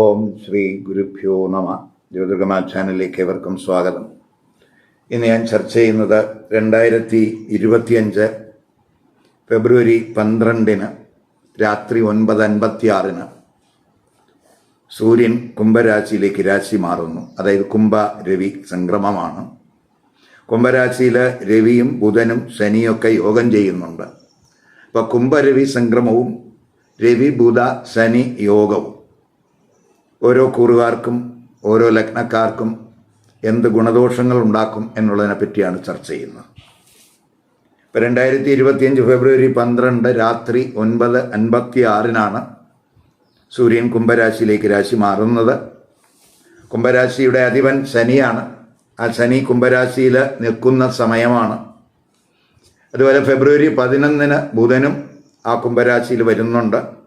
ഓം ശ്രീ ഗുരുഭ്യോ നമ. ജ്യോതിർഗമ ചാനലിലേക്ക് ഏവർക്കും സ്വാഗതം. ഇന്ന് ഞാൻ ചർച്ച ചെയ്യുന്നത് രണ്ടായിരത്തി ഇരുപത്തിയഞ്ച് ഫെബ്രുവരി പന്ത്രണ്ടിന് രാത്രി ഒൻപത് അൻപത്തി ആറിന് സൂര്യൻ കുംഭരാശിയിലേക്ക് രാശി മാറുന്നു. അതായത് കുംഭ രവി സംക്രമമാണ്. കുംഭരാശിയിൽ രവിയും ബുധനും ശനിയൊക്കെ യോഗം ചെയ്യുന്നുണ്ട്. അപ്പോൾ കുംഭരവി സംക്രമവും രവി ബുധ ശനി യോഗവും. ഓരോ കൂറുകാർക്കും ഓരോ ലഗ്നക്കാർക്കും എന്ത് ഗുണദോഷങ്ങൾ ഉണ്ടാക്കും എന്നുള്ളതിനെ പറ്റിയാണ് ചർച്ച ചെയ്യുന്നത്. ഇപ്പം രണ്ടായിരത്തി ഇരുപത്തിയഞ്ച് ഫെബ്രുവരി പന്ത്രണ്ട് രാത്രി ഒൻപത് അൻപത്തി ആറിനാണ് സൂര്യൻ കുംഭരാശിയിലേക്ക് രാശി മാറുന്നത്. കുംഭരാശിയുടെ അധിപൻ ശനിയാണ്. ആ ശനി കുംഭരാശിയിൽ നിൽക്കുന്ന സമയമാണ്. അതുപോലെ ഫെബ്രുവരി പതിനൊന്നിന് ബുധനും ആ കുംഭരാശിയിൽ വരുന്നുണ്ട്.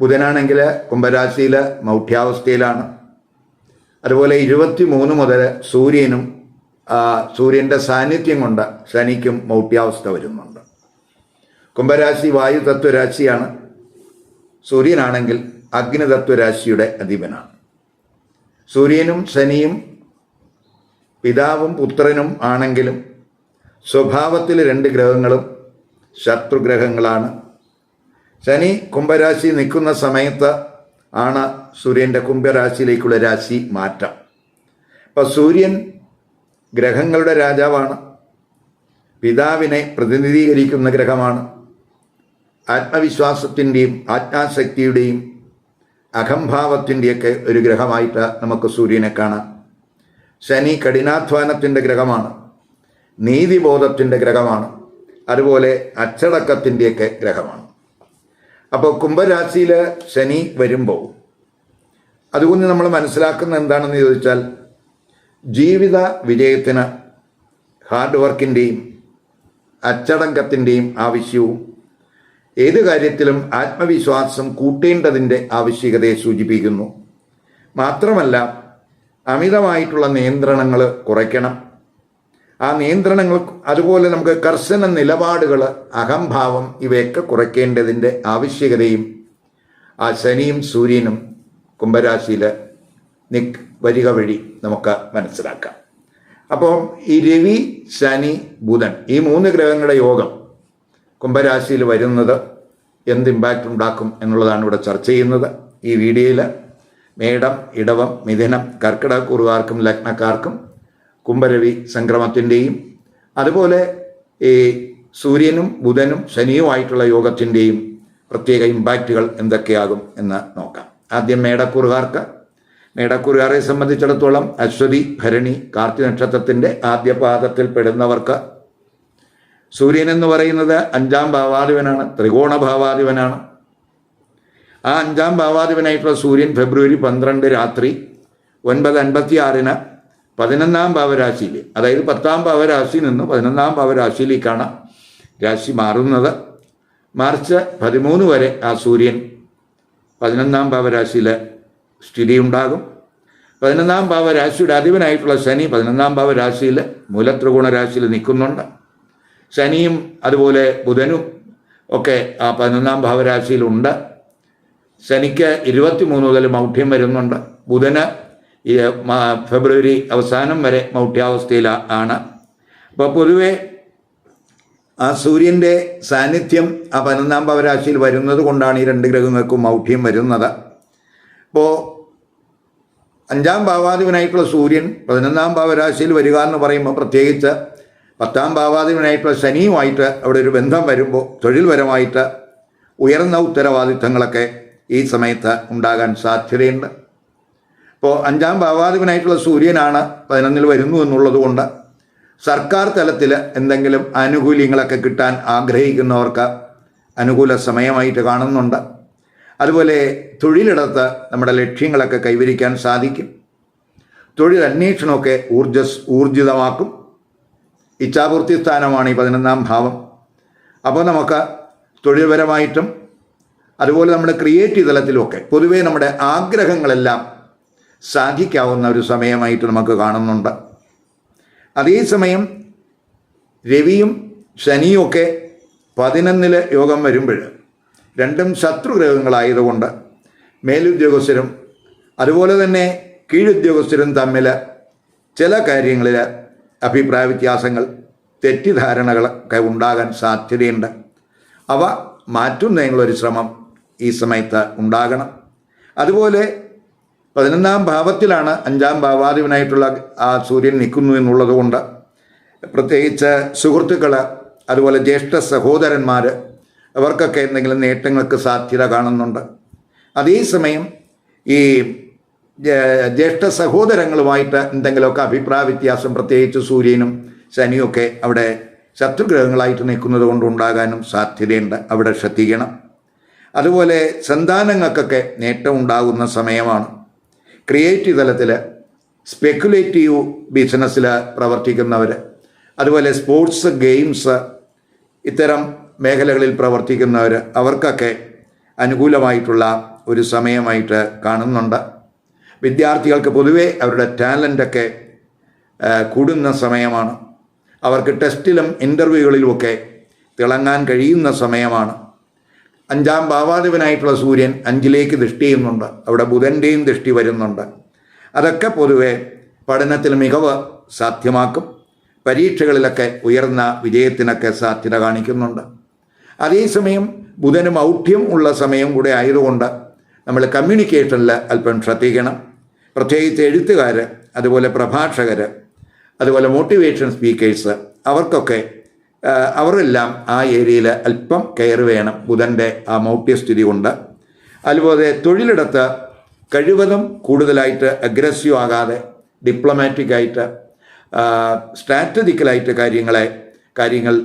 ബുധനാണെങ്കിൽ കുംഭരാശിയിൽ മൗഢ്യാവസ്ഥയിലാണ്. അതുപോലെ ഇരുപത്തി മൂന്ന് മുതൽ സൂര്യനും സൂര്യന്റെ സാന്നിധ്യം കൊണ്ട് ശനിക്കും മൗഢ്യാവസ്ഥ വരുന്നുണ്ട്. കുംഭരാശി വായു തത്വരാശിയാണ്. സൂര്യനാണെങ്കിൽ അഗ്നി തത്വരാശിയുടെ അധിപനാണ്. സൂര്യനും ശനിയും പിതാവും പുത്രനും ആണെങ്കിലും സ്വഭാവത്തിൽ രണ്ട് ഗ്രഹങ്ങളും ശത്രുഗ്രഹങ്ങളാണ്. ശനി കുംഭരാശി നിൽക്കുന്ന സമയത്ത് ആണ് സൂര്യന്റെ കുംഭരാശിയിലേക്കുള്ള രാശി മാറ്റം. അപ്പോൾ സൂര്യൻ ഗ്രഹങ്ങളുടെ രാജാവാണ്. പിതാവിനെ പ്രതിനിധീകരിക്കുന്ന ഗ്രഹമാണ്. ആത്മവിശ്വാസത്തിന്റെയും ആജ്ഞാശക്തിയുടെയും അഹംഭാവത്തിന്റെയൊക്കെ ഒരു ഗ്രഹമായിട്ട് നമുക്ക് സൂര്യനെ കാണാം. ശനി കഠിനാധ്വാനത്തിന്റെ ഗ്രഹമാണ്. നീതിബോധത്തിന്റെ ഗ്രഹമാണ്. അതുപോലെ അച്ചടക്കത്തിന്റെയൊക്കെ ഗ്രഹമാണ്. അപ്പോൾ കുംഭരാശിയിൽ ശനി വരുമ്പോൾ അതുകൊണ്ട് നമ്മൾ മനസ്സിലാക്കുന്ന എന്താണെന്ന് ചോദിച്ചാൽ ജീവിത വിജയത്തിന് ഹാർഡ് വർക്കിന്റെയും അച്ചടക്കത്തിന്റെയും ആവശ്യവും ഏത് കാര്യത്തിലും ആത്മവിശ്വാസം കൂട്ടേണ്ടതിന്റെ ആവശ്യകതയെ സൂചിപ്പിക്കുന്നു. മാത്രമല്ല അമിതമായിട്ടുള്ള നിയന്ത്രണങ്ങൾ കുറയ്ക്കണം. ആ നിയന്ത്രണങ്ങൾ അതുപോലെ നമുക്ക് കർശന നിലപാടുകൾ അഹംഭാവം ഇവയൊക്കെ കുറയ്ക്കേണ്ടതിന്റെ ആവശ്യകതയും ആ ശനിയും സൂര്യനും കുംഭരാശിയിൽ നിക് വരിക വഴി നമുക്ക് മനസ്സിലാക്കാം. അപ്പോൾ ഈ രവി ശനി ബുധൻ ഈ മൂന്ന് ഗ്രഹങ്ങളുടെ യോഗം കുംഭരാശിയിൽ വരുന്നത് എന്ത് ഇമ്പാക്റ്റ് ഉണ്ടാക്കും എന്നുള്ളതാണ് ഇവിടെ ചർച്ച ചെയ്യുന്നത്. ഈ വീഡിയോയിൽ മേടം ഇടവം മിഥുനം കർക്കിടക കുറുകാർക്കും ലഗ്നക്കാർക്കും കുംഭരവി സംക്രമത്തിന്റെയും അതുപോലെ ഈ സൂര്യനും ബുധനും ശനിയുമായിട്ടുള്ള യോഗത്തിന്റെയും പ്രത്യേക ഇമ്പാക്റ്റുകൾ എന്തൊക്കെയാകും എന്ന് നോക്കാം. ആദ്യം മേടക്കുറുകാർക്ക്. മേടക്കുറുകാരെ സംബന്ധിച്ചിടത്തോളം അശ്വതി ഭരണി കാർത്തി നക്ഷത്രത്തിന്റെ ആദ്യ പാദത്തിൽ പെടുന്നവർക്ക് സൂര്യൻ എന്ന് പറയുന്നത് അഞ്ചാം ഭാവാധിപനാണ് ത്രികോണ ഭാവാധിപനാണ്. ആ അഞ്ചാം ഭാവാധിപനായിട്ടുള്ള സൂര്യൻ ഫെബ്രുവരി പന്ത്രണ്ട് രാത്രി ഒൻപത് അൻപത്തി ആറിന് പതിനൊന്നാം ഭാവരാശിയിൽ അതായത് പത്താം ഭാവരാശിയിൽ നിന്ന് പതിനൊന്നാം ഭാവരാശിയിലേക്കാണ് രാശി മാറുന്നത്. മാർച്ച് പതിമൂന്ന് വരെ ആ സൂര്യൻ പതിനൊന്നാം ഭാവരാശിയിൽ സ്ഥിതിയുണ്ടാകും. പതിനൊന്നാം ഭാവരാശിയുടെ അധിപനായിട്ടുള്ള ശനി പതിനൊന്നാം ഭാവരാശിയിൽ മൂലത്രികോണ രാശിയിൽ നിൽക്കുന്നുണ്ട്. ശനിയും അതുപോലെ ബുധനും ഒക്കെ ആ പതിനൊന്നാം ഭാവരാശിയിലുണ്ട് ശനിക്ക് ഇരുപത്തി മൂന്ന് മുതൽ മൗഢ്യം വരുന്നുണ്ട്. ബുധന് ഈ ഫെബ്രുവരി അവസാനം വരെ മൗഢ്യാവസ്ഥയിൽ ആണ്. അപ്പോൾ പൊതുവെ ആ സൂര്യന്റെ സാന്നിധ്യം ആ പതിനൊന്നാം പവരാശിയിൽ വരുന്നത് കൊണ്ടാണ് ഈ രണ്ട് ഗ്രഹങ്ങൾക്കും മൗഢ്യം വരുന്നത്. അപ്പോൾ അഞ്ചാം ഭാവാധിപനായിട്ടുള്ള സൂര്യൻ പതിനൊന്നാം ഭാവരാശിയിൽ വരിക എന്ന് പറയുമ്പോൾ പ്രത്യേകിച്ച് പത്താം ഭാവാധിപനായിട്ടുള്ള ശനിയുമായിട്ട് അവിടെ ഒരു ബന്ധം വരുമ്പോൾ തൊഴിൽപരമായിട്ട് ഉയർന്ന ഉത്തരവാദിത്തങ്ങളൊക്കെ ഈ സമയത്ത് ഉണ്ടാകാൻ സാധ്യതയുണ്ട്. ഇപ്പോൾ അഞ്ചാം ഭാവാധിപനായിട്ടുള്ള സൂര്യനാണ് പതിനൊന്നിൽ വരുന്നു എന്നുള്ളത് കൊണ്ട് സർക്കാർ തലത്തിൽ എന്തെങ്കിലും ആനുകൂല്യങ്ങളൊക്കെ കിട്ടാൻ ആഗ്രഹിക്കുന്നവർക്ക് അനുകൂല സമയമായിട്ട് കാണുന്നുണ്ട്. അതുപോലെ തൊഴിലിടത്ത് നമ്മുടെ ലക്ഷ്യങ്ങളൊക്കെ കൈവരിക്കാൻ സാധിക്കും. തൊഴിൽ അന്വേഷണമൊക്കെ ഊർജസ് ഊർജിതമാക്കും. ഇച്ഛാപൂർത്തി സ്ഥാനമാണ് ഈ പതിനൊന്നാം ഭാവം. അപ്പോൾ നമുക്ക് തൊഴിൽപരമായിട്ടും അതുപോലെ നമ്മുടെ ക്രിയേറ്റീവ് തലത്തിലുമൊക്കെ പൊതുവേ നമ്മുടെ ആഗ്രഹങ്ങളെല്ലാം സാധിക്കാവുന്ന ഒരു സമയമായിട്ട് നമുക്ക് കാണുന്നുണ്ട്. അതേസമയം രവിയും ശനിയും ഒക്കെ പതിനൊന്നിൽ യോഗം വരുമ്പോൾ രണ്ടും ശത്രുഗ്രഹങ്ങളായതുകൊണ്ട് മേലുദ്യോഗസ്ഥരും അതുപോലെ തന്നെ കീഴുദ്യോഗസ്ഥരും തമ്മിൽ ചില കാര്യങ്ങളിൽ അഭിപ്രായ വ്യത്യാസങ്ങൾ തെറ്റിദ്ധാരണകളൊക്കെ ഉണ്ടാകാൻ സാധ്യതയുണ്ട്. അവ മാറ്റുന്നതിനുള്ളൊരു ശ്രമം ഈ സമയത്ത് ഉണ്ടാകണം. അതുപോലെ പതിനൊന്നാം ഭാവത്തിലാണ് അഞ്ചാം ഭാവാധിപനായിട്ടുള്ള ആ സൂര്യൻ നിൽക്കുന്നു എന്നുള്ളത് കൊണ്ട് പ്രത്യേകിച്ച് സുഹൃത്തുക്കൾ അതുപോലെ ജ്യേഷ്ഠ സഹോദരന്മാർ അവർക്കൊക്കെ എന്തെങ്കിലും നേട്ടങ്ങൾക്ക് സാധ്യത കാണുന്നുണ്ട്. അതേസമയം ഈ ജ്യേഷ്ഠ സഹോദരങ്ങളുമായിട്ട് എന്തെങ്കിലുമൊക്കെ അഭിപ്രായ വ്യത്യാസം പ്രത്യേകിച്ച് സൂര്യനും ഒക്കെ അവിടെ ശത്രുഗ്രഹങ്ങളായിട്ട് നിൽക്കുന്നത് കൊണ്ടുണ്ടാകാനും സാധ്യതയുണ്ട്. അവിടെ ശ്രദ്ധിക്കണം. അതുപോലെ സന്താനങ്ങൾക്കൊക്കെ നേട്ടം ഉണ്ടാകുന്ന സമയമാണ്. ക്രിയേറ്റീവ് തലത്തിൽ സ്പെക്കുലേറ്റീവ് ബിസിനസ്സിൽ പ്രവർത്തിക്കുന്നവർ അതുപോലെ സ്പോർട്സ് ഗെയിംസ് ഇത്തരം മേഖലകളിൽ പ്രവർത്തിക്കുന്നവർ അവർക്കൊക്കെ അനുകൂലമായിട്ടുള്ള ഒരു സമയമായിട്ട് കാണുന്നുണ്ട്. വിദ്യാർത്ഥികൾക്ക് പൊതുവേ അവരുടെ ടാലന്റൊക്കെ കൂടുന്ന സമയമാണ്. അവർക്ക് ടെസ്റ്റിലും ഇന്റർവ്യൂകളിലുമൊക്കെ തിളങ്ങാൻ കഴിയുന്ന സമയമാണ്. അഞ്ചാം ഭാവാധിപനായിട്ടുള്ള സൂര്യൻ അഞ്ചിലേക്ക് ദൃഷ്ടി ചെയ്യുന്നുണ്ട്. അവിടെ ബുധന്റെയും ദൃഷ്ടി വരുന്നുണ്ട്. അതൊക്കെ പൊതുവെ പഠനത്തിൽ മികവ് സാധ്യമാക്കും. പരീക്ഷകളിലൊക്കെ ഉയർന്ന വിജയത്തിനൊക്കെ സാധ്യത കാണിക്കുന്നുണ്ട്. അതേസമയം ബുധന് മൗഢ്യം ഉള്ള സമയം കൂടെ ആയതുകൊണ്ട് നമ്മൾ കമ്മ്യൂണിക്കേഷനിൽ അല്പം ശ്രദ്ധിക്കണം. പ്രത്യേകിച്ച് എഴുത്തുകാർ അതുപോലെ പ്രഭാഷകർ അതുപോലെ മോട്ടിവേഷൻ സ്പീക്കേഴ്സ് അവർക്കൊക്കെ അവരെല്ലാം ആ ഏരിയയിൽ അല്പം കെയർ വേണം ബുധന്റെ ആ മൗഢ്യസ്ഥിതി കൊണ്ട്. അതുപോലെ തൊഴിലിടത്ത് കഴിവതും കൂടുതലായിട്ട് അഗ്രസീവ് ആകാതെ ഡിപ്ലോമാറ്റിക് ആയിട്ട് സ്ട്രാറ്റജിക്കലായിട്ട് കാര്യങ്ങളെ കാര്യങ്ങൾ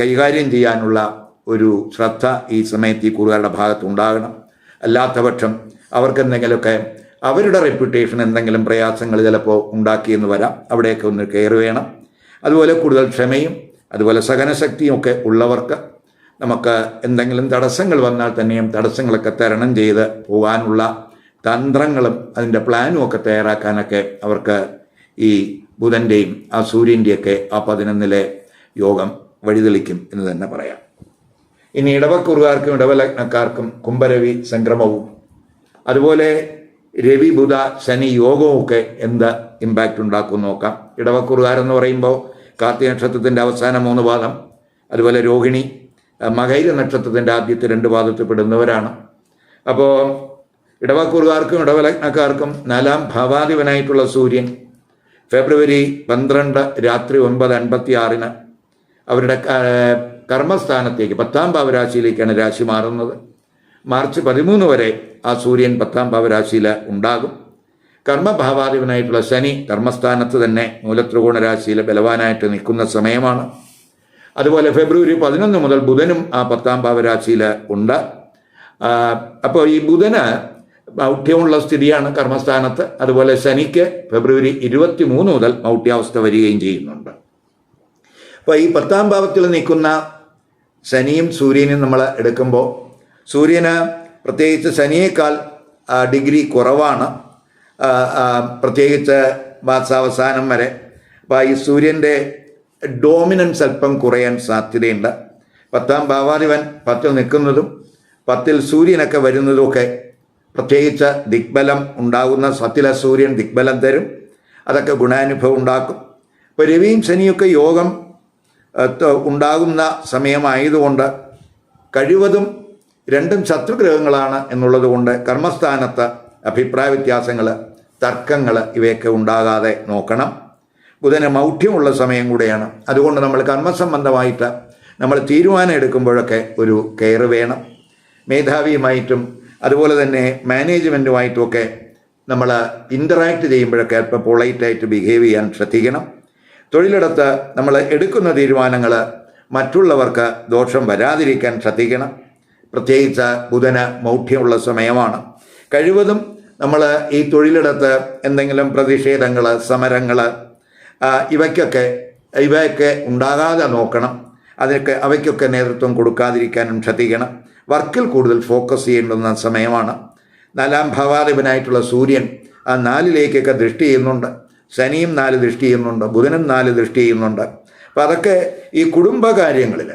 കൈകാര്യം ചെയ്യാനുള്ള ഒരു ശ്രദ്ധ ഈ സമയത്ത് ഈ കൂറുകാരുടെ ഭാഗത്ത് ഉണ്ടാകണം. അല്ലാത്തപക്ഷം അവർക്ക് എന്തെങ്കിലുമൊക്കെ അവരുടെ റെപ്യൂട്ടേഷൻ എന്തെങ്കിലും പ്രയാസങ്ങൾ ചിലപ്പോൾ ഉണ്ടാക്കിയെന്ന് വരാം. അവിടെയൊക്കെ ഒന്ന് കെയർ വേണം. അതുപോലെ കൂടുതൽ ക്ഷമയും അതുപോലെ സഹനശക്തിയും ഒക്കെ ഉള്ളവർക്ക് നമുക്ക് എന്തെങ്കിലും തടസ്സങ്ങൾ വന്നാൽ തന്നെയും തടസ്സങ്ങളൊക്കെ തരണം ചെയ്ത് പോകാനുള്ള തന്ത്രങ്ങളും അതിന്റെ പ്ലാനും ഒക്കെ തയ്യാറാക്കാനൊക്കെ അവർക്ക് ഈ ബുധന്റെയും ആ സൂര്യന്റെയൊക്കെ ആ പതിനൊന്നിലെ യോഗം വഴിതെളിക്കും എന്ന് തന്നെ പറയാം. ഇനി ഇടവക്കുറുകാർക്കും ഇടവലഗ്നക്കാർക്കും കുംഭരവി സംക്രമവും. അതുപോലെ രവി ബുധ ശനി യോഗവും ഒക്കെ എന്ത് ഇമ്പാക്റ്റ് ഉണ്ടാക്കും നോക്കാം. ഇടവക്കുറുകാരെന്ന് പറയുമ്പോൾ കാർത്തിക നക്ഷത്രത്തിന്റെ അവസാന മൂന്ന് പാദം അതുപോലെ രോഹിണി മകൈര നക്ഷത്രത്തിന്റെ ആദ്യത്തെ രണ്ട് പാദത്തിൽ പെടുന്നവരാണ് അപ്പോൾ ഇടവക്കൂറുകാർക്കും ഇടവലഗ്നക്കാർക്കും നാലാം ഭാവാധിപനായിട്ടുള്ള സൂര്യൻ ഫെബ്രുവരി പന്ത്രണ്ട് രാത്രി ഒൻപത് അൻപത്തി ആറിന് അവരുടെ കർമ്മസ്ഥാനത്തേക്ക് പത്താം ഭാവരാശിയിലേക്കാണ് രാശി മാറുന്നത്. മാർച്ച് പതിമൂന്ന് വരെ ആ സൂര്യൻ പത്താം ഭാവരാശിയിൽ ഉണ്ടാകും. കർമ്മഭാവാധിപനായിട്ടുള്ള ശനി കർമ്മസ്ഥാനത്ത് തന്നെ മൂലത്രികോണ രാശിയിലെ ബലവാനായിട്ട് നിൽക്കുന്ന സമയമാണ്. അതുപോലെ ഫെബ്രുവരി പതിനൊന്ന് മുതൽ ബുധനും ആ പത്താം ഭാവരാശിയിൽ ഉണ്ട്. അപ്പോൾ ഈ ബുധന് മൗഢ്യമുള്ള സ്ഥിതിയാണ് കർമ്മസ്ഥാനത്ത്. അതുപോലെ ശനിക്ക് ഫെബ്രുവരി ഇരുപത്തി മൂന്ന് മുതൽ മൗഢ്യാവസ്ഥ വരികയും ചെയ്യുന്നുണ്ട്. അപ്പോൾ ഈ പത്താം ഭാവത്തിൽ നിൽക്കുന്ന ശനിയും സൂര്യനും നമ്മൾ എടുക്കുമ്പോൾ സൂര്യന് പ്രത്യേകിച്ച് ശനിയേക്കാൾ ഡിഗ്രി കുറവാണ്. പ്രത്യേകിച്ച് മാസാവസാനം വരെ. അപ്പോൾ ഈ സൂര്യന്റെ ഡോമിനൻസ് അല്പം കുറയാൻ സാധ്യതയുണ്ട്. പത്താം ഭാവാധിപൻ പത്തിൽ നിൽക്കുന്നതും പത്തിൽ സൂര്യനൊക്കെ വരുന്നതുമൊക്കെ പ്രത്യേകിച്ച് ദിഗ്ബലം ഉണ്ടാകുന്ന സത്തിലെ സൂര്യൻ ദിഗ്ബലം തരും. അതൊക്കെ ഗുണാനുഭവം ഉണ്ടാക്കും. ഇപ്പോൾ രവിയും ശനിയൊക്കെ യോഗം ഉണ്ടാകുന്ന സമയമായതുകൊണ്ട് കഴിവതും രണ്ടും ശത്രുഗ്രഹങ്ങളാണ് എന്നുള്ളതുകൊണ്ട് കർമ്മസ്ഥാനത്ത് അഭിപ്രായ വ്യത്യാസങ്ങൾ തർക്കങ്ങൾ ഇവയൊക്കെ ഉണ്ടാകാതെ നോക്കണം. ബുധന് മൗഢ്യമുള്ള സമയം കൂടെയാണ്. അതുകൊണ്ട് നമ്മൾ കർമ്മസംബന്ധമായിട്ട് നമ്മൾ തീരുമാനം എടുക്കുമ്പോഴൊക്കെ ഒരു കെയർ വേണം. മേധാവിയുമായിട്ടും അതുപോലെ തന്നെ മാനേജ്മെന്റുമായിട്ടുമൊക്കെ നമ്മൾ ഇന്ററാക്ട് ചെയ്യുമ്പോഴൊക്കെ അല്പം പൊളൈറ്റായിട്ട് ബിഹേവ് ചെയ്യാൻ ശ്രദ്ധിക്കണം. തൊഴിലിടത്ത് നമ്മൾ എടുക്കുന്ന തീരുമാനങ്ങൾ മറ്റുള്ളവർക്ക് ദോഷം വരാതിരിക്കാൻ ശ്രദ്ധിക്കണം. പ്രത്യേകിച്ച് ബുധന് മൗഢ്യമുള്ള സമയമാണ്. കഴിവതും നമ്മൾ ഈ തൊഴിലിടത്ത് എന്തെങ്കിലും പ്രതിഷേധങ്ങൾ സമരങ്ങൾ ഇവയ്ക്കൊക്കെ ഇവയൊക്കെ ഉണ്ടാകാതെ നോക്കണം. അതിനൊക്കെ അവയ്ക്കൊക്കെ നേതൃത്വം കൊടുക്കാതിരിക്കാനും ശ്രദ്ധിക്കണം. വർക്കിൽ കൂടുതൽ ഫോക്കസ് ചെയ്യേണ്ടുന്ന സമയമാണ്. നാലാം ഭാവാധിപനായിട്ടുള്ള സൂര്യൻ ആ നാലിലേക്കൊക്കെ ദൃഷ്ടി ചെയ്യുന്നുണ്ട്. ശനിയും നാല് ദൃഷ്ടി ചെയ്യുന്നുണ്ട്. ബുധനും നാല് ദൃഷ്ടി ചെയ്യുന്നുണ്ട്. അപ്പോൾ അതൊക്കെ ഈ കുടുംബകാര്യങ്ങളിൽ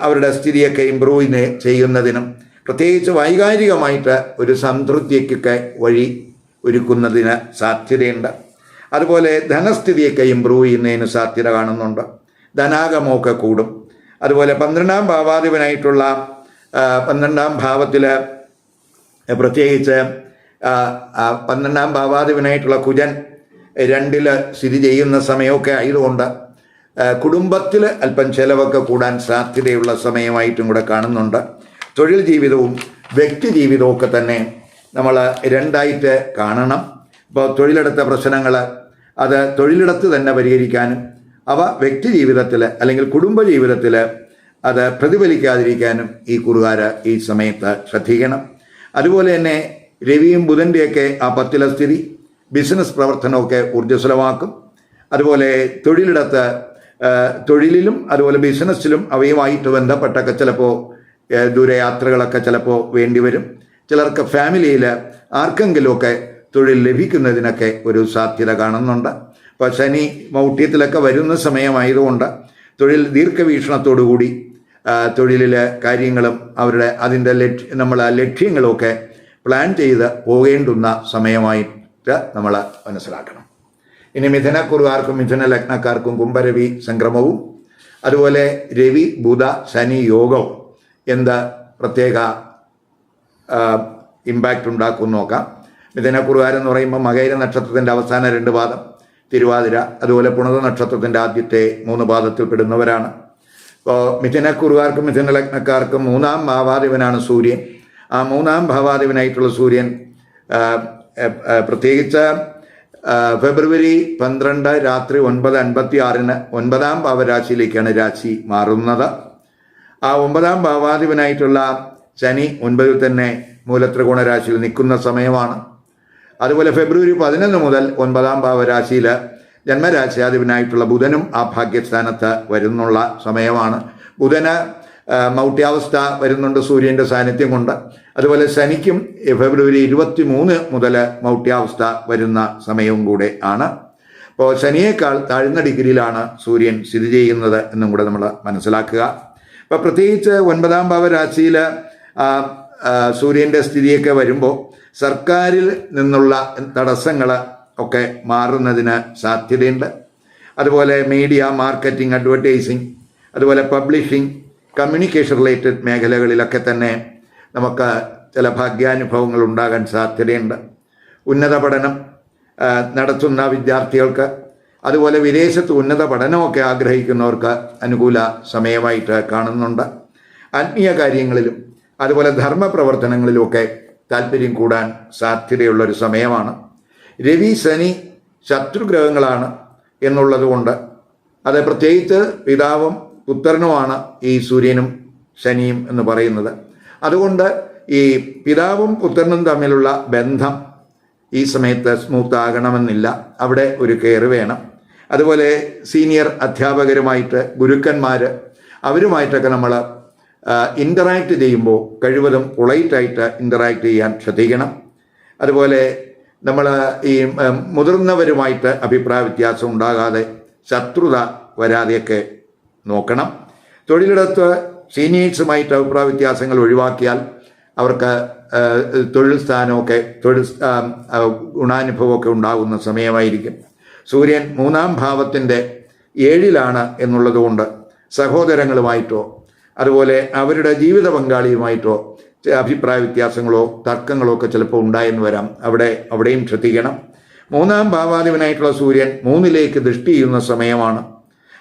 അവരുടെ സ്ഥിതിയൊക്കെ ഇമ്പ്രൂവ് ചെയ്യുന്നതിനും പ്രത്യേകിച്ച് വൈകാരികമായിട്ട് ഒരു സംതൃപ്തിക്കൊക്കെ വഴി ഒരുക്കുന്നതിന് സാധ്യതയുണ്ട്. അതുപോലെ ധനസ്ഥിതിയൊക്കെ ഇമ്പ്രൂവ് ചെയ്യുന്നതിന് സാധ്യത കാണുന്നുണ്ട്. ധനാഗമമൊക്കെ കൂടും. അതുപോലെ പന്ത്രണ്ടാം ഭാവാധിപനായിട്ടുള്ള പന്ത്രണ്ടാം ഭാവത്തിൽ പ്രത്യേകിച്ച് പന്ത്രണ്ടാം ഭാവാധിപനായിട്ടുള്ള കുജൻ രണ്ടിൽ സ്ഥിതി ചെയ്യുന്ന സമയമൊക്കെ ആയതുകൊണ്ട് കുടുംബത്തിൽ അല്പം ചിലവൊക്കെ കൂടാൻ സാധ്യതയുള്ള സമയമായിട്ടും കൂടെ കാണുന്നുണ്ട്. തൊഴിൽ ജീവിതവും വ്യക്തി ജീവിതവും ഒക്കെ തന്നെ നമ്മൾ രണ്ടായിട്ട് കാണണം. ഇപ്പോൾ തൊഴിലെടുത്ത പ്രശ്നങ്ങൾ അത് തൊഴിലിടത്ത് തന്നെ പരിഹരിക്കാനും അവ വ്യക്തി ജീവിതത്തിൽ അല്ലെങ്കിൽ കുടുംബ ജീവിതത്തിൽ അത് പ്രതിഫലിക്കാതിരിക്കാനും ഈ കുറുകാർ ഈ സമയത്ത് ശ്രദ്ധിക്കണം. അതുപോലെ തന്നെ രവിയും ബുധന്റെയൊക്കെ ആ പത്തില സ്ഥിതി ബിസിനസ് പ്രവർത്തനമൊക്കെ ഊർജസ്വലമാക്കും. അതുപോലെ തൊഴിലിടത്ത് തൊഴിലിലും അതുപോലെ ബിസിനസ്സിലും അവയുമായിട്ട് ബന്ധപ്പെട്ടൊക്കെ ചിലപ്പോൾ ദൂരയാത്രകളൊക്കെ ചിലപ്പോൾ വേണ്ടിവരും ചിലർക്ക് ഫാമിലിയിൽ ആർക്കെങ്കിലുമൊക്കെ തൊഴിൽ ലഭിക്കുന്നതിനൊക്കെ ഒരു സാധ്യത കാണുന്നുണ്ട്. അപ്പോൾ ശനി മൗഢ്യത്തിലൊക്കെ വരുന്ന സമയമായതുകൊണ്ട് തൊഴിൽ ദീർഘവീക്ഷണത്തോടുകൂടി തൊഴിലിലെ കാര്യങ്ങളും അവരുടെ അതിന്റെ ലക്ഷ്യ നമ്മൾ ലക്ഷ്യങ്ങളുമൊക്കെ പ്ലാൻ ചെയ്ത് പോകേണ്ടുന്ന സമയമായിട്ട് നമ്മൾ മനസ്സിലാക്കണം. ഇനി മിഥുനക്കുറുകാർക്കും മിഥുന ലഗ്നക്കാർക്കും കുംഭരവി സംക്രമവും അതുപോലെ രവി ബുധ ശനി യോഗവും എന്ത് പ്രത്യേക ഇമ്പാക്റ്റ് ഉണ്ടാക്കും നോക്കാം. മിഥുനക്കുറുകാരെന്ന് പറയുമ്പോൾ മകൈര നക്ഷത്രത്തിന്റെ അവസാന രണ്ട് പാദം തിരുവാതിര അതുപോലെ പുണത നക്ഷത്രത്തിന്റെ ആദ്യത്തെ മൂന്ന് പാദത്തിൽ പെടുന്നവരാണ്. ഇപ്പോൾ മിഥുനക്കുറുകാർക്കും മിഥുന ലഗ്നക്കാർക്കും മൂന്നാം ഭാവാധിപനാണ് സൂര്യൻ. ആ മൂന്നാം ഭാവാധിപനായിട്ടുള്ള സൂര്യൻ പ്രത്യേകിച്ച് ഫെബ്രുവരി പന്ത്രണ്ട് രാത്രി ഒൻപത് അൻപത്തി ആറിന് ഒൻപതാം ഭാവരാശിയിലേക്കാണ് രാശി മാറുന്നത്. ആ ഒമ്പതാം ഭാവാധിപനായിട്ടുള്ള ശനി ഒൻപതിൽ തന്നെ മൂലത്രികോണ രാശിയിൽ നിൽക്കുന്ന സമയമാണ്. അതുപോലെ ഫെബ്രുവരി പതിനൊന്ന് മുതൽ ഒൻപതാം ഭാവരാശിയിൽ ജന്മരാശിയാധിപനായിട്ടുള്ള ബുധനും ആ ഭാഗ്യസ്ഥാനത്ത് വരുന്നുള്ള സമയമാണ്. ബുധന് മൗട്ട്യാവസ്ഥ വരുന്നുണ്ട് സൂര്യന്റെ സാന്നിധ്യം കൊണ്ട് അതുപോലെ ശനിക്കും ഫെബ്രുവരി ഇരുപത്തി മൂന്ന് മുതൽ മൗട്ട്യാവസ്ഥ വരുന്ന സമയവും കൂടെ ആണ്. അപ്പോൾ ശനിയേക്കാൾ താഴ്ന്ന ഡിഗ്രിയിലാണ് സൂര്യൻ സ്ഥിതി ചെയ്യുന്നത് എന്നും കൂടെ നമ്മൾ മനസ്സിലാക്കുക. അപ്പോൾ പ്രത്യേകിച്ച് ഒൻപതാം ഭാവരാശിയിൽ സൂര്യന്റെ സ്ഥിതിയൊക്കെ വരുമ്പോൾ സർക്കാരിൽ നിന്നുള്ള തടസ്സങ്ങൾ ഒക്കെ മാറുന്നതിന് സാധ്യതയുണ്ട്. അതുപോലെ മീഡിയ മാർക്കറ്റിംഗ് അഡ്വർടൈസിങ് അതുപോലെ പബ്ലിഷിംഗ് കമ്മ്യൂണിക്കേഷൻ റിലേറ്റഡ് മേഖലകളിലൊക്കെ തന്നെ നമുക്ക് ചില ഭാഗ്യാനുഭവങ്ങൾ ഉണ്ടാകാൻ സാധ്യതയുണ്ട്. ഉന്നത പഠനം നടത്തുന്ന വിദ്യാർത്ഥികൾക്ക് അതുപോലെ വിദേശത്ത് ഉന്നത പഠനമൊക്കെ ആഗ്രഹിക്കുന്നവർക്ക് അനുകൂല സമയമായിട്ട് കാണുന്നുണ്ട്. ആത്മീയ കാര്യങ്ങളിലും അതുപോലെ ധർമ്മ പ്രവർത്തനങ്ങളിലുമൊക്കെ താല്പര്യം കൂടാൻ സാധ്യതയുള്ള ഒരു സമയമാണ്. രവി ശനി ശത്രുഗ്രഹങ്ങളാണ് എന്നുള്ളതുകൊണ്ട് അത് പ്രത്യേകിച്ച് പിതാവും പുത്രനുമാണ് ഈ സൂര്യനും ശനിയും എന്ന് പറയുന്നത്. അതുകൊണ്ട് ഈ പിതാവും പുത്രനും തമ്മിലുള്ള ബന്ധം ഈ സമയത്ത് സ്മൂത്ത് ആകണമെന്നില്ല അവിടെ ഒരു കെയർ വേണം. അതുപോലെ സീനിയർ അധ്യാപകരുമായിട്ട് ഗുരുക്കന്മാർ അവരുമായിട്ടൊക്കെ നമ്മൾ ഇന്ററാക്ട് ചെയ്യുമ്പോൾ കഴിവതും പൊളൈറ്റായിട്ട് ഇന്ററാക്ട് ചെയ്യാൻ ശ്രദ്ധിക്കണം. അതുപോലെ നമ്മൾ ഈ മുതിർന്നവരുമായിട്ട് അഭിപ്രായ വ്യത്യാസം ഉണ്ടാകാതെ ശത്രുത വരാതെയൊക്കെ നോക്കണം. തൊഴിലിടത്ത് സീനിയേഴ്സുമായിട്ട് അഭിപ്രായ വ്യത്യാസങ്ങൾ ഒഴിവാക്കിയാൽ അവർക്ക് തൊഴിൽ സ്ഥാനമൊക്കെ തൊഴിൽ ഗുണാനുഭവമൊക്കെ ഉണ്ടാകുന്ന സമയമായിരിക്കും. സൂര്യൻ മൂന്നാം ഭാവത്തിന്റെ ഏഴിലാണ് എന്നുള്ളതുകൊണ്ട് സഹോദരങ്ങളുമായിട്ടോ അതുപോലെ അവരുടെ ജീവിത പങ്കാളിയുമായിട്ടോ അഭിപ്രായ വ്യത്യാസങ്ങളോ തർക്കങ്ങളോ ഒക്കെ ചിലപ്പോൾ ഉണ്ടായെന്ന് വരാം. അവിടെ അവിടെയും ശ്രദ്ധിക്കണം. മൂന്നാം ഭാവാധിപനായിട്ടുള്ള സൂര്യൻ മൂന്നിലേക്ക് ദൃഷ്ടി ചെയ്യുന്ന സമയമാണ്.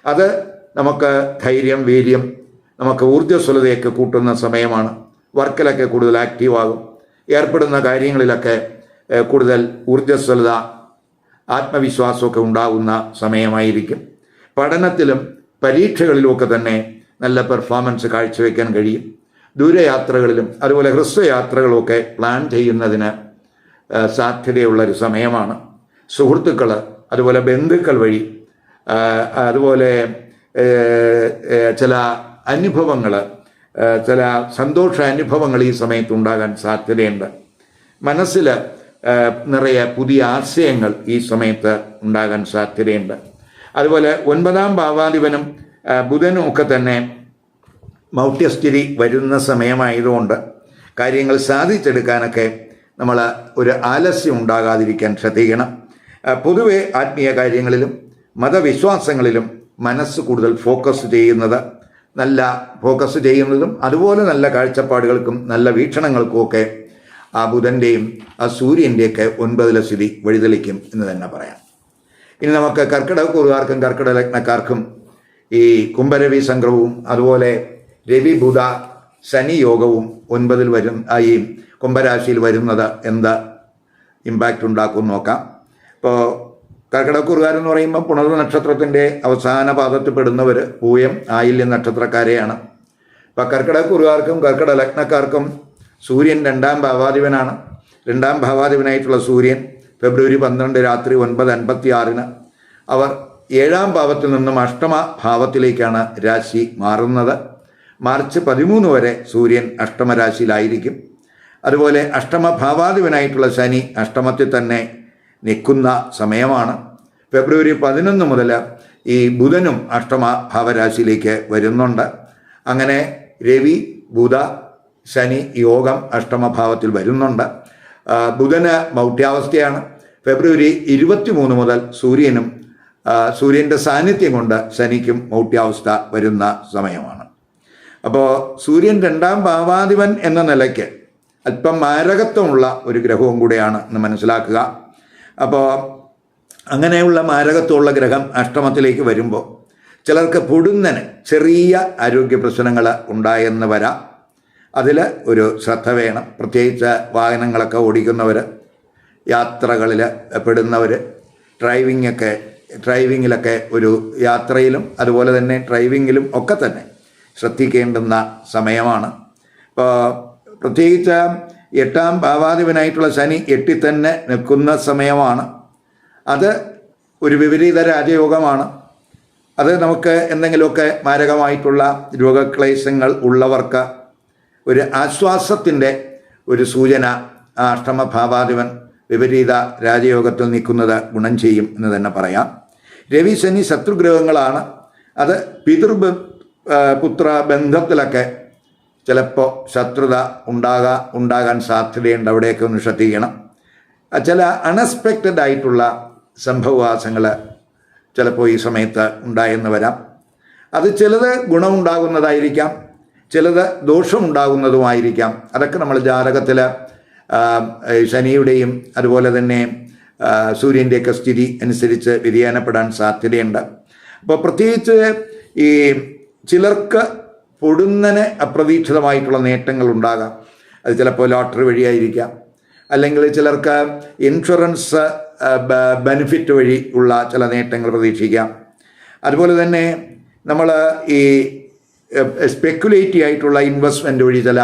അത് നമുക്ക് ധൈര്യം വീര്യം നമുക്ക് ഊർജസ്വലതയൊക്കെ കൂട്ടുന്ന സമയമാണ്. വർക്കിലൊക്കെ കൂടുതൽ ആക്റ്റീവാകും. ഏർപ്പെടുന്ന കാര്യങ്ങളിലൊക്കെ കൂടുതൽ ഊർജസ്വലത ആത്മവിശ്വാസമൊക്കെ ഉണ്ടാകുന്ന സമയമായിരിക്കും. പഠനത്തിലും പരീക്ഷകളിലുമൊക്കെ തന്നെ നല്ല പെർഫോമൻസ് കാഴ്ചവെക്കാൻ കഴിയും. ദൂരയാത്രകളിലും അതുപോലെ ഹ്രസ്വയാത്രകളുമൊക്കെ പ്ലാൻ ചെയ്യുന്നതിന് സാധ്യതയുള്ളൊരു സമയമാണ്. സുഹൃത്തുക്കൾ അതുപോലെ ബന്ധുക്കൾ വഴി അതുപോലെ ചില അനുഭവങ്ങൾ ചില സന്തോഷ അനുഭവങ്ങൾ ഈ സമയത്ത് ഉണ്ടാകാൻ സാധ്യതയുണ്ട്. മനസ്സിൽ നിറയെ പുതിയ ആശയങ്ങൾ ഈ സമയത്ത് ഉണ്ടാകാൻ സാധ്യതയുണ്ട്. അതുപോലെ ഒൻപതാം ഭാവാധിപനും ബുധനും ഒക്കെ തന്നെ മൗഢ്യസ്ഥിതി വരുന്ന സമയമായതുകൊണ്ട് കാര്യങ്ങൾ സാധിച്ചെടുക്കാനൊക്കെ നമ്മൾ ഒരു ആലസ്യം ഉണ്ടാകാതിരിക്കാൻ ശ്രദ്ധിക്കണം. പൊതുവെ ആത്മീയ കാര്യങ്ങളിലും മതവിശ്വാസങ്ങളിലും മനസ്സ് കൂടുതൽ ഫോക്കസ് ചെയ്യുന്നത് നല്ല ഫോക്കസ് ചെയ്യുന്നതും അതുപോലെ നല്ല കാഴ്ചപ്പാടുകൾക്കും നല്ല വീക്ഷണങ്ങൾക്കുമൊക്കെ ആ ബുധന്റെയും ആ സൂര്യന്റെയൊക്കെ ഒൻപതിലെ സ്ഥിതി വഴിതെളിക്കും എന്ന് തന്നെ പറയാം. ഇനി നമുക്ക് കർക്കിടകക്കൂറുകാർക്കും കർക്കിടക ലഗ്നക്കാർക്കും ഈ കുംഭരവി സംഗ്രഹവും അതുപോലെ രവി ബുധ ശനി യോഗവും ഒൻപതിൽ വരും ഈ കുംഭരാശിയിൽ വരുന്നത് എന്ത് ഇമ്പാക്റ്റ് ഉണ്ടാക്കും നോക്കാം. ഇപ്പോൾ കർക്കിടകക്കൂറുകാരെന്ന് പറയുമ്പോൾ പുണർ നക്ഷത്രത്തിന്റെ അവസാന പാദത്തിൽ പെടുന്നവർ പൂയം ആയില്യ നക്ഷത്രക്കാരെയാണ്. അപ്പോൾ കർക്കിടക്കുറുകാർക്കും കർക്കിട ലഗ്നക്കാർക്കും സൂര്യൻ രണ്ടാം ഭാവാധിപനാണ്. രണ്ടാം ഭാവാധിപനായിട്ടുള്ള സൂര്യൻ ഫെബ്രുവരി പന്ത്രണ്ട് രാത്രി ഒൻപത് അൻപത്തി ആറിന് അവർ ഏഴാം ഭാവത്തിൽ നിന്നും അഷ്ടമ ഭാവത്തിലേക്കാണ് രാശി മാറുന്നത്. മാർച്ച് പതിമൂന്ന് വരെ സൂര്യൻ അഷ്ടമരാശിയിലായിരിക്കും അതുപോലെ അഷ്ടമ ഭാവാധിപനായിട്ടുള്ള ശനി അഷ്ടമത്തിൽ തന്നെ നിൽക്കുന്ന സമയമാണ്. ഫെബ്രുവരി പതിനൊന്ന് മുതൽ ഈ ബുധനും അഷ്ടമ ഭാവരാശിയിലേക്ക് വരുന്നുണ്ട്. അങ്ങനെ രവി ബുധ ശനി യോഗം അഷ്ടമഭാവത്തിൽ വരുന്നുണ്ട്. ബുധന് മൗഢ്യാവസ്ഥയാണ്. ഫെബ്രുവരി ഇരുപത്തി മൂന്ന് മുതൽ സൂര്യനും സൂര്യന്റെ സാന്നിധ്യം കൊണ്ട് ശനിക്കും മൗഢ്യാവസ്ഥ വരുന്ന സമയമാണ്. അപ്പോൾ സൂര്യൻ രണ്ടാം ഭാവാധിപൻ എന്ന നിലയ്ക്ക് അല്പം മാരകത്വമുള്ള ഒരു ഗ്രഹവും കൂടെയാണ് എന്ന് മനസ്സിലാക്കുക. അപ്പോൾ അങ്ങനെയുള്ള മാരകത്വമുള്ള ഗ്രഹം അഷ്ടമത്തിലേക്ക് വരുമ്പോൾ ചിലർക്ക് പൊടുന്നന് ചെറിയ ആരോഗ്യ പ്രശ്നങ്ങൾ ഉണ്ടായെന്ന് വരാം. അതിൽ ഒരു ശ്രദ്ധ വേണം. പ്രത്യേകിച്ച് വാഹനങ്ങളൊക്കെ ഓടിക്കുന്നവർ യാത്രകളിൽ പെടുന്നവർ ഡ്രൈവിങ്ങൊക്കെ ഡ്രൈവിങ്ങിലൊക്കെ ഒരു യാത്രയിലും അതുപോലെ തന്നെ ഡ്രൈവിങ്ങിലും ഒക്കെ തന്നെ ശ്രദ്ധിക്കേണ്ടുന്ന സമയമാണ്. ഇപ്പോൾ പ്രത്യേകിച്ച് എട്ടാം ഭാവാധിപനായിട്ടുള്ള ശനി എട്ടിൽ തന്നെ നിൽക്കുന്ന സമയമാണ്. അത് ഒരു വിപരീത രാജയോഗമാണ്. അത് നമുക്ക് എന്തെങ്കിലുമൊക്കെ മാരകമായിട്ടുള്ള രോഗക്ലേശങ്ങൾ ഉള്ളവർക്ക് ഒരു ആശ്വാസത്തിന്റെ ഒരു സൂചന ആ അഷ്ടമഭാവാധിപൻ വിപരീത രാജയോഗത്തിൽ നിൽക്കുന്നത് ഗുണം ചെയ്യും എന്ന് തന്നെ പറയാം. രവി ശനി ശത്രുഗ്രഹങ്ങളാണ്. അത് പിതൃ പുത്ര ബന്ധത്തിലൊക്കെ ചിലപ്പോൾ ശത്രുത ഉണ്ടാകാ ഉണ്ടാകാൻ സാധ്യതയുണ്ട്. അവിടെയൊക്കെ ഒന്ന് ശ്രദ്ധിക്കണം. ചില അൺഎക്സ്പെക്റ്റഡ് ആയിട്ടുള്ള സംഭവവാസങ്ങൾ ചിലപ്പോൾ ഈ സമയത്ത് ഉണ്ടായെന്ന് വരാം. അത് ചിലത് ഗുണമുണ്ടാകുന്നതായിരിക്കാം ചിലത് ദോഷമുണ്ടാകുന്നതുമായിരിക്കാം. അതൊക്കെ നമ്മൾ ജാതകത്തിൽ ശനിയുടെയും അതുപോലെ തന്നെ സൂര്യന്റെയൊക്കെ സ്ഥിതി അനുസരിച്ച് വ്യതിയാനപ്പെടാൻ സാധ്യതയുണ്ട്. അപ്പോൾ പ്രത്യേകിച്ച് ഈ ചിലർക്ക് പൊടുന്നനെ അപ്രതീക്ഷിതമായിട്ടുള്ള നേട്ടങ്ങൾ ഉണ്ടാകാം. അത് ചിലപ്പോൾ ലോട്ടറി വഴിയായിരിക്കാം. അല്ലെങ്കിൽ ചിലർക്ക് ഇൻഷുറൻസ് ബെനിഫിറ്റ് വഴി ഉള്ള ചില നേട്ടങ്ങൾ പ്രതീക്ഷിക്കാം. അതുപോലെ തന്നെ നമ്മൾ ഈ സ്പെക്കുലേറ്റീവ് ആയിട്ടുള്ള ഇൻവെസ്റ്റ്മെന്റ് വഴി ചില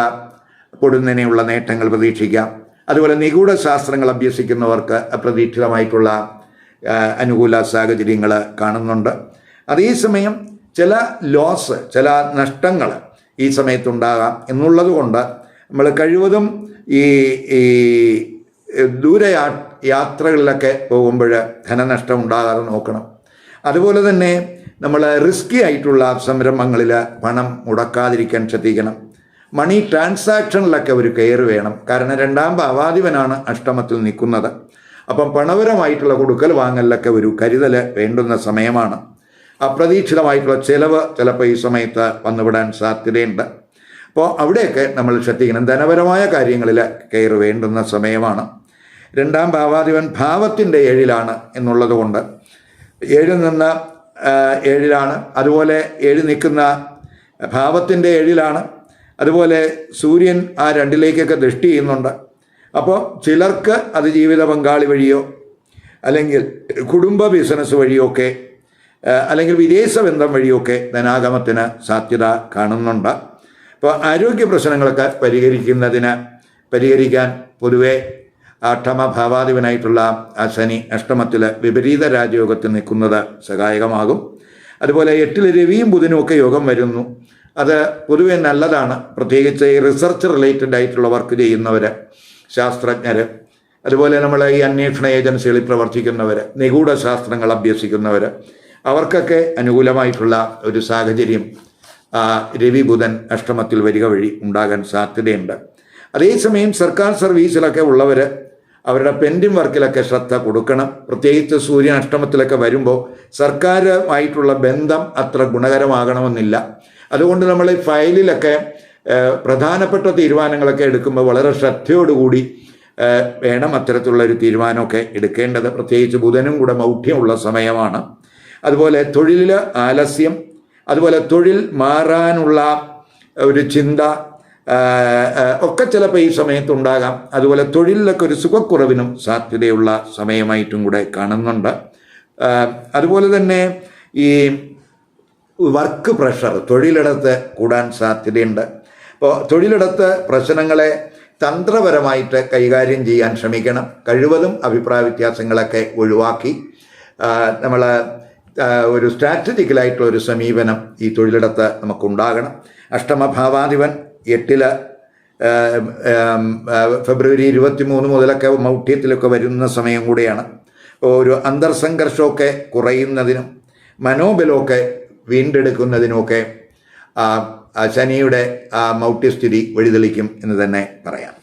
പൊടുന്നനെയുള്ള നേട്ടങ്ങൾ പ്രതീക്ഷിക്കാം. അതുപോലെ നിഗൂഢ ശാസ്ത്രങ്ങൾ അഭ്യസിക്കുന്നവർക്ക് അപ്രതീക്ഷിതമായിട്ടുള്ള അനുകൂല സാഹചര്യങ്ങൾ കാണുന്നുണ്ട്. അതേസമയം ചില ലോസ് ചില നഷ്ടങ്ങൾ ഈ സമയത്തുണ്ടാകാം എന്നുള്ളത് കൊണ്ട് നമ്മൾ കഴിവതും ഈ ഈ ദൂര യാ- യാത്രകളിലൊക്കെ പോകുമ്പോൾ ധനനഷ്ടം ഉണ്ടാകാതെ നോക്കണം. അതുപോലെ തന്നെ നമ്മൾ റിസ്കി ആയിട്ടുള്ള സംരംഭങ്ങളിൽ പണം മുടക്കാതിരിക്കാൻ ശ്രദ്ധിക്കണം. മണി ട്രാൻസാക്ഷനിലൊക്കെ ഒരു കെയർ വേണം. കാരണം രണ്ടാം ഭാവാധിപനാണ് അഷ്ടമത്തിൽ നിൽക്കുന്നത്. അപ്പം പണപരമായിട്ടുള്ള കൊടുക്കൽ വാങ്ങലിലൊക്കെ ഒരു കരുതൽ വേണ്ടുന്ന സമയമാണ്. അപ്രതീക്ഷിതമായിട്ടുള്ള ചിലവ് ചിലപ്പോൾ ഈ സമയത്ത് വന്നുവിടാൻ സാധ്യതയുണ്ട്. അപ്പോൾ അവിടെയൊക്കെ നമ്മൾ ശ്രദ്ധിക്കണം. ധനപരമായ കാര്യങ്ങളിൽ കെയർ വേണ്ടുന്ന സമയമാണ്. രണ്ടാം ഭാവാധിപൻ ഭാവത്തിന്റെ ഏഴിലാണ് എന്നുള്ളത് കൊണ്ട് ഏഴിൽ നിന്ന് ഏഴിലാണ്. അതുപോലെ ഏഴ് നിൽക്കുന്ന ഭാവത്തിന്റെ ഏഴിലാണ്. അതുപോലെ സൂര്യൻ ആ രണ്ടിലേക്കൊക്കെ ദൃഷ്ടി ചെയ്യുന്നുണ്ട്. അപ്പോൾ ചിലർക്ക് അത് ജീവിത പങ്കാളി വഴിയോ അല്ലെങ്കിൽ കുടുംബ ബിസിനസ് വഴിയോ ഒക്കെ അല്ലെങ്കിൽ വിദേശ ബന്ധം വഴിയൊക്കെ ധനാഗമത്തിന് സാധ്യത കാണുന്നുണ്ട്. അപ്പോൾ ആരോഗ്യ പ്രശ്നങ്ങളൊക്കെ പരിഹരിക്കുന്നതിന് പരിഹരിക്കാൻ പൊതുവെ അഷ്ടമ ഭാവാധിപനായിട്ടുള്ള ആ ശനി അഷ്ടമത്തിൽ വിപരീത രാജയോഗത്തിൽ നിൽക്കുന്നത് സഹായകമാകും. അതുപോലെ എട്ടിൽ രവിയും ബുധനും ഒക്കെ യോഗം വരുന്നു. അത് പൊതുവെ നല്ലതാണ്. പ്രത്യേകിച്ച് ഈ റിസർച്ച് റിലേറ്റഡ് ആയിട്ടുള്ള വർക്ക് ചെയ്യുന്നവർ ശാസ്ത്രജ്ഞർ അതുപോലെ നമ്മൾ ഈ അന്വേഷണ ഏജൻസികളിൽ പ്രവർത്തിക്കുന്നവർ നിഗൂഢ ശാസ്ത്രങ്ങൾ അഭ്യസിക്കുന്നവർ അവർക്കൊക്കെ അനുകൂലമായിട്ടുള്ള ഒരു സാഹചര്യം രവി ബുധൻ അഷ്ടമത്തിൽ വരിക വഴി ഉണ്ടാകാൻ സാധ്യതയുണ്ട്. അതേസമയം സർക്കാർ സർവീസിലൊക്കെ ഉള്ളവർ അവരുടെ പെൻഡിങ് വർക്കിലൊക്കെ ശ്രദ്ധ കൊടുക്കണം. പ്രത്യേകിച്ച് സൂര്യൻ അഷ്ടമത്തിലൊക്കെ വരുമ്പോൾ സർക്കാരുമായിട്ടുള്ള ബന്ധം അത്ര ഗുണകരമാകണമെന്നില്ല. അതുകൊണ്ട് നമ്മൾ ഈ ഫയലിലൊക്കെ പ്രധാനപ്പെട്ട തീരുമാനങ്ങളൊക്കെ എടുക്കുമ്പോൾ വളരെ ശ്രദ്ധയോടുകൂടി വേണം അത്തരത്തിലുള്ള ഒരു തീരുമാനമൊക്കെ എടുക്കേണ്ടത്. പ്രത്യേകിച്ച് ബുധനും കൂടെ മൗഢ്യമുള്ള സമയമാണ്. അതുപോലെ തൊഴിലിൽ ആലസ്യം അതുപോലെ തൊഴിൽ മാറാനുള്ള ഒരു ചിന്ത ഒക്കെ ചിലപ്പോൾ ഈ സമയത്തുണ്ടാകാം. അതുപോലെ തൊഴിലിലൊക്കെ ഒരു സുഖക്കുറവിനും സാധ്യതയുള്ള സമയമായിട്ടും കൂടെ കാണുന്നുണ്ട്. അതുപോലെ തന്നെ ഈ വർക്ക് പ്രഷർ തൊഴിലിടത്ത് കൂടാൻ സാധ്യതയുണ്ട്. അപ്പോൾ തൊഴിലിടത്ത് പ്രശ്നങ്ങളെ തന്ത്രപരമായിട്ട് കൈകാര്യം ചെയ്യാൻ ശ്രമിക്കണം. കഴിവതും അഭിപ്രായ വ്യത്യാസങ്ങളൊക്കെ ഒഴിവാക്കി. നമ്മൾ ഒരു സ്ട്രാറ്റജിക്കലായിട്ടുള്ള ഒരു സമീപനം ഈ തൊഴിലിടത്ത് നമുക്കുണ്ടാകണം. അഷ്ടമഭാവാധിപൻ എട്ടിൽ ഫെബ്രുവരി ഇരുപത്തി മൂന്ന് മുതലൊക്കെ മൗഢ്യത്തിലൊക്കെ വരുന്ന സമയം കൂടിയാണ്. ഒരു അന്തർസംഘർഷമൊക്കെ കുറയുന്നതിനും മനോബലമൊക്കെ വീണ്ടെടുക്കുന്നതിനുമൊക്കെ ശനിയുടെ മൗഢ്യസ്ഥിതി വഴിതെളിക്കും എന്ന് തന്നെ പറയാം.